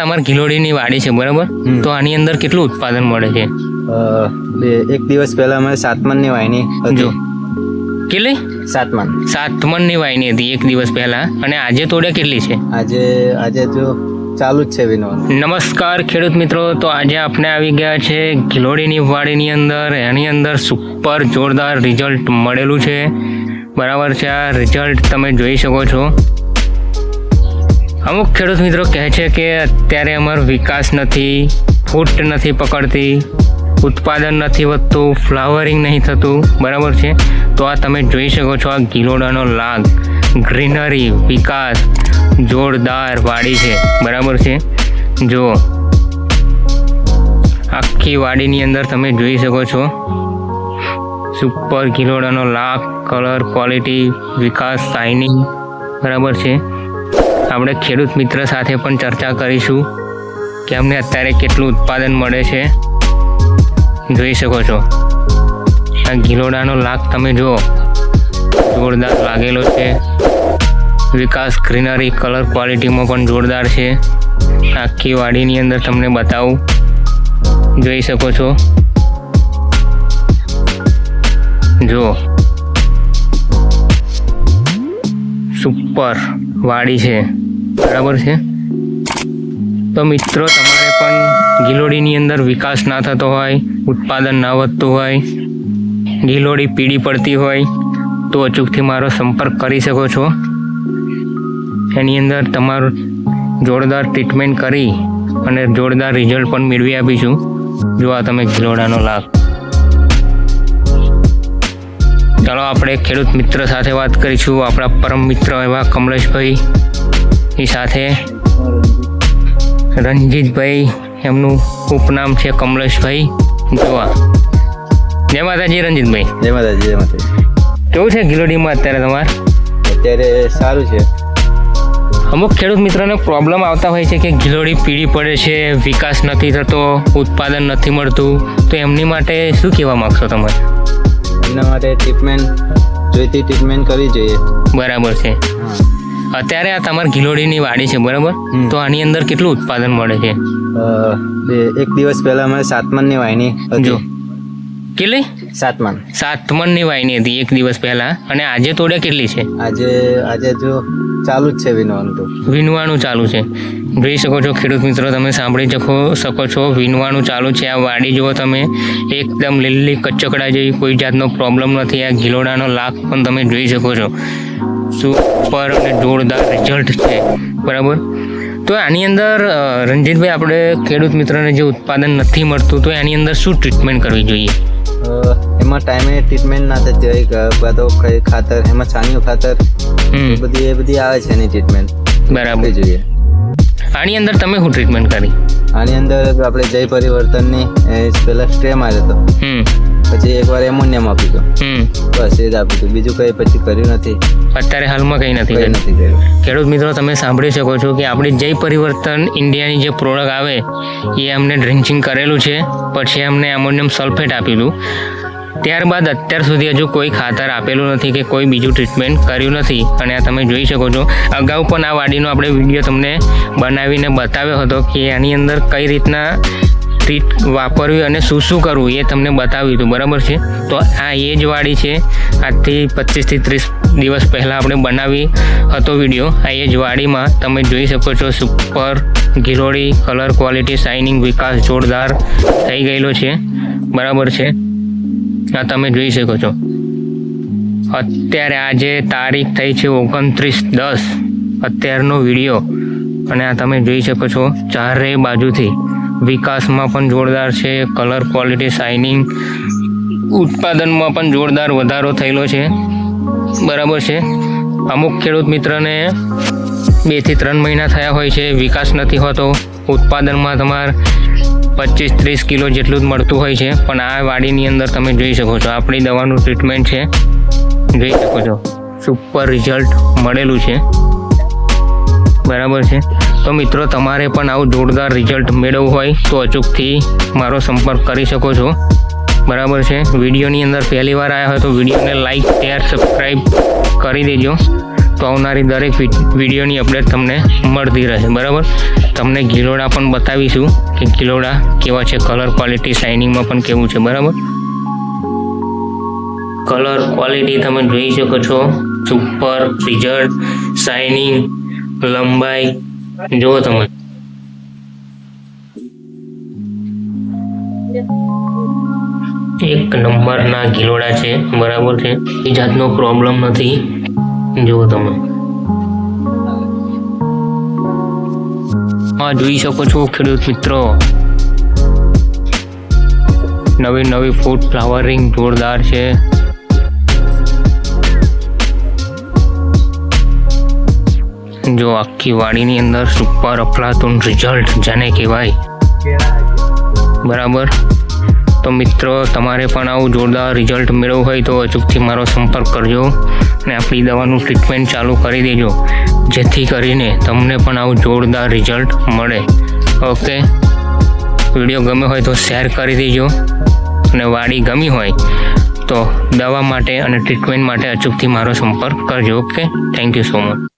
તમારે ગિલોડીની વાડી છે બરાબર? તો આની અંદર કેટલું ઉત્પાદન મળે છે? એક દિવસ પહેલા અમે સાતમનની વાયની જો. હતી કેટલી? સાતમન. સાત મણની વાયની હતી એક દિવસ પહેલા. અને આજે તોડ્યા કેટલી છે? આજે આજે જો ચાલુ જ છે વિનોદ. નમસ્કાર ખેડૂત મિત્રો. તો આજે આપણે આવી ગયા છે ગિલોડીની વાડીની અંદર. એની અંદર સુપર જોરદાર રિઝલ્ટ મળેલું છે. બરાબર છે આ રિઝલ્ટ તમે જોઈ શકો છો. અમુક ખેડૂત મિત્રો કહે છે કે અત્યારે અમારો વિકાસ નથી, ફૂટ નથી પકડતી, ઉત્પાદન નથી વધતું, ફ્લાવરિંગ નહીં થતું, બરાબર છે? તો આ તમે જોઈ શકો છો આ ગિલોડાનો લાગ. ગ્રીનરી, વિકાસ, જોરદાર વાડી છે, બરાબર છે? જો આખી વાડીની અંદર તમે જોઈ શકો છો. સુપર ગિલોડાનો લાગ, કલર, ક્વોલિટી, વિકાસ શાઇનિંગ બરાબર છે? આપણે ખેડૂત મિત્ર સાથે પણ ચર્ચા કરીશું કે અમને અત્યારે કેટલું ઉત્પાદન મળે છે. જોઈ શકો છો. આ ગિલોડાનો લાગ તમે જુઓ. જોરદાર લાગેલો છે. વિકાસ ગ્રીનરી કલર ક્વોલિટીમાં પણ જોરદાર છે. આખી વાડીની અંદર તમને બતાવું. જોઈ શકો છો. જુઓ. સુપર વાડી છે. બરાબર છે? તો મિત્રો, તમારે પણ ગિલોડીની અંદર વિકાસ ના થતો હોય, ઉત્પાદન ના વધતું હોય, ગિલોડી પીળી પડતી હોય, તો અચૂકથી મારો સંપર્ક કરી શકો છો. એની અંદર તમારું જોરદાર ટ્રીટમેન્ટ કરી અને જોરદાર રિઝલ્ટ પણ મેળવી આપીશું. જો આ તમે ગિલોડાનો લાભ. ચાલો, આપણે ખેડૂત મિત્ર સાથે વાત કરીશું. આપણા પરમ મિત્ર એવા કમલેશભાઈ. એ સાથે રણજીતભાઈ એમનું ઉપનામ છે કમલેશભાઈ. જોવા. જય માતાજી રણજીતભાઈ જય માતાજી જય માતાજી. કેવું છે ગિલોડીમાં અત્યારે તમારે? અત્યારે સારું છે. અમુક ખેડૂત મિત્રોને પ્રોબ્લેમ આવતા હોય છે કે ગિલોડી પીળી પડે છે વિકાસ નથી થતો ઉત્પાદન નથી મળતું. તો એમની માટે શું કહેવા માગશો તમે? એમના માટે ટ્રીટમેન્ટ જોઈતી ટ્રીટમેન્ટ કરવી જોઈએ. બરાબર છે. હા. અત્યારે આ તમારી ગિલોડીની વાડી છે બરાબર? તો આની અંદર કેટલું ઉત્પાદન મળે છે? એક દિવસ પહેલા અમે સાતમનની વાયની જો. કેટલી? સાતમન સાતમનની વાયની હતી એક દિવસ પહેલા. અને આજે તોડે કેટલી છે? આજે આજે જો ચાલુ જ છે વિનવાનું તો. વિનવાનું ચાલુ છે. જોઈ શકો છો ખેડૂત મિત્રો તમે સાંભળી શકો શકો છો વિનવાનું ચાલુ છે. આ વાડી જુઓ તમે એકદમ લીલી કચકડા જેવી કોઈ જાતનો પ્રોબ્લેમ નથી. આ ગિલોડાનો લાખ પણ તમે જોઈ શકો છો. સુપર અને જોરદાર રિઝલ્ટ છે. બરાબર? તો આની અંદર અ, રંજીતભાઈ આપણે ખેડૂત મિત્રને જે ઉત્પાદન નથી મળતું તો એની અંદર શું ટ્રીટમેન્ટ કરવી જોઈએ? એમાં ટાઈમે ટ્રીટમેન્ટ ના થતી હોય કે બધો ખાતર એમાં છાણિયું ખાતર બધી એ બધી આવે છે એની ટ્રીટમેન્ટ બરાબર. જોઈએ. આની અંદર તમે શું ટ્રીટમેન્ટ કરી? આની અંદર આપણે જય પરિવર્તનની પહેલા સ્ટ્રે માર્યો હતો. હમ. પછી એકવાર એમોનિયમ આપી દો. બસ એ જ આપી દો. બીજું કંઈ પછી કર્યું નથી. અત્યારે હાલમાં કંઈ નથી કંઈ કર્યું. નથી કર્યું. ખેડૂત મિત્રો તમે સાંભળી શકો છો કે આપણી જય પરિવર્તન ઇન્ડિયાની જે પ્રોડક્ટ આવે એ અમને ડ્રિન્ચિંગ કરેલું છે. પછી અમને એમોનિયમ સલ્ફેટ આપેલું. ત્યારબાદ અત્યાર સુધી હજુ કોઈ ખાતર આપેલું નથી કે કોઈ બીજું ટ્રીટમેન્ટ કર્યું નથી. અને આ તમે જોઈ શકો છો. અગાઉ પણ આ વાડીનો આપણે વીડિયો તમને બનાવીને બતાવ્યો હતો કે આની અંદર કઈ રીતના ટ્રીટ વાપરવી અને શું શું કરવું એ તમને બતાવ્યું હતું, બરાબર છે? તો આ એ જ વાડી છે. આજથી પચીસથી ત્રીસ દિવસ પહેલાં આપણે બનાવી હતો વીડિયો. આ એ જ વાડીમાં તમે જોઈ શકો છો, સુપર ગિલોડી કલર ક્વોલિટી, શાઇનિંગ, વિકાસ, જોરદાર થઈ ગયેલો છે. બરાબર છે? આ તમે જોઈ શકો છો. અત્યારે આજે તારીખ થઈ છે ઓગણત્રીસ દસ. અત્યારનો વીડિયો. અને આ તમે જોઈ શકો છો ચારે બાજુથી. વિકાસમાં પણ જોરદાર છે કલર ક્વોલિટી શાઇનિંગ ઉત્પાદનમાં પણ જોરદાર વધારો થયેલો છે. બરાબર છે. અમુક ખેડૂત મિત્રને બેથી ત્રણ મહિના થયા હોય છે, વિકાસ નથી હોતો. ઉત્પાદનમાં તમારે પચીસ ત્રીસ કિલો જેટલું જ મળતું હોય છે, પણ આ વાડીની અંદર તમે જોઈ શકો છો, આપણી દવાનું ટ્રીટમેન્ટ છે. જોઈ શકો છો. સુપર રિઝલ્ટ મળેલું છે. બરાબર છે. તો મિત્રો, તમારે પણ આવું જોરદાર રિઝલ્ટ મેળવવું હોય તો અચૂકથી મારો સંપર્ક કરી શકો છો. બરાબર છે? વિડીયોની અંદર પહેલી વાર આવ્યા હોય તો વિડીયોને લાઇક શેર સબસ્ક્રાઈબ કરી દેજો. તો આવનારી દરેક વિડીયોની અપડેટ તમને મળતી રહેશે. બરાબર? તમને ગિલોડા પણ બતાવીશું કે ગિલોડા કેવા છે. કલર ક્વોલિટી શાઇનિંગમાં પણ કેવું છે. બરાબર? કલર ક્વોલિટી તમે જોઈ શકો છો. સુપર રિઝલ્ટ શાઇનિંગ લંબાઈ જુઓ તમે. એક નંબરના ગિલોડા છે, બરાબર છે. એ જાતનો પ્રોબ્લેમ નથી. જુઓ તમે. હા, જોઈ શકો છો ખેડૂત મિત્રો. નવી નવી ફૂડ ફ્લાવરિંગ જોરદાર છે. જો આખી વાડીની અંદર સુપર અફલાતુન રિઝલ્ટ જેને કહેવાય. બરાબર? તો મિત્રો, તમારે પણ આવું જોરદાર રિઝલ્ટ મેળવવું હોય તો અચૂકથી મારો સંપર્ક કરજો અને આપણી દવાનું ટ્રીટમેન્ટ ચાલુ કરી દેજો. જેથી કરીને તમને પણ આવું જોરદાર રિઝલ્ટ મળે. ઓકે? વીડિયો ગમ્યો હોય તો શેર કરી દેજો. અને વાડી ગમી હોય તો દવા માટે અને ટ્રીટમેન્ટ માટે અચૂકથી મારો સંપર્ક કરજો. Okay? Thank you so much